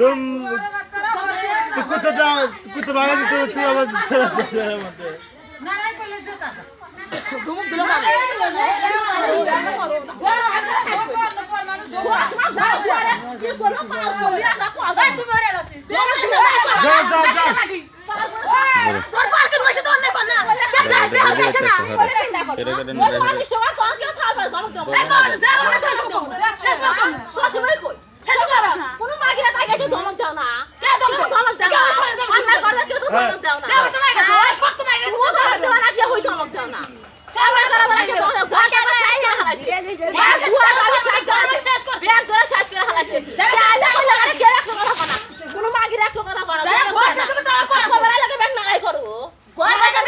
তুম তুই কুত্তাটা কুত্তা ভাগা দিতে তুই আবার ছেড়ে দিতে মধ্যে নারাই করলে জোতা না তোর পার্কের বসে তো অন্য কোন না দেখ কোন কেউ না শেষ শেষ শেষ শেষ না কোন মাগিরা তাই গেছে ধমক দাও না কে ধমক দাও না আমরা করলে কেউ তো ধমক দাও না কে সময় গেছে ওই সব তোমার ও ধমক দাও না কে হই ধমক দাও না সবাই করা বলা কি ধমক দাও কে শেষ করে হালাইছে শেষ করে শেষ করে শেষ করে ব্যাগ ধরে শেষ করে হালাইছে যা যা কইলা কে রাখল কথা না কোন মাগিরা রাখল কথা বলা যা বয়স শুনে তো আর কথা বলা লাগে ব্যাগ নাগাই করো গোয়া লাগে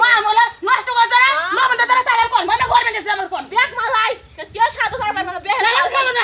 মা মোলা নষ্ট করে যা মা মন্দ তারা তাগের কোন মানে গরমে গেছে আমার কোন ব্যাগ